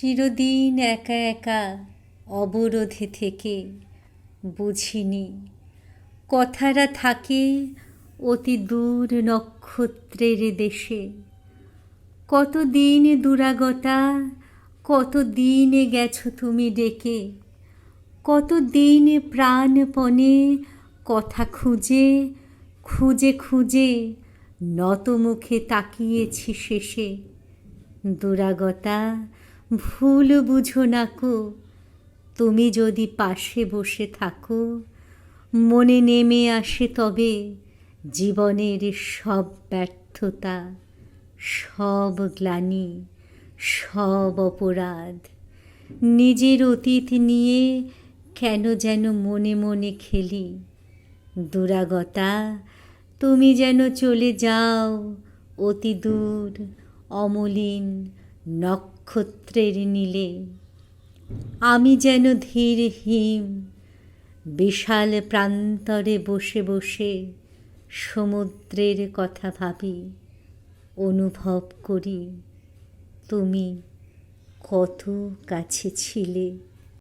চিরদিন একা একা অবরোধে থেকে বুঝিনি। কথারা থাকে অতি দূর নক্ষত্রের দেশে। কত দিন দূরাগতা কত দিনে গেছো তুমি ডেকে? কত দিন প্রাণপণে কথা খুঁজে খুঁজে খুঁজে নত মুখে তাকিয়েছি শেষে। দূরাগতা ভুল বুঝো নাকো তুমি যদি পাশে বসে থাকো, মনে নেমে আসে তবে জীবনের সব ব্যর্থতা, সব গ্লানি, সব অপরাধ। নিজের অতীত নিয়ে কেন যেন মনে মনে খেলি। দূরাগতা, তুমি যেন চলে যাও অতি দূর, অমলিন নক্ষত্রের নীলে, আমি যেন ধীর হিম, বিশাল প্রান্তরে বসে বসে সমুদ্রের কথা ভাবি, অনুভব করি, তুমি কত কাছে ছিলে?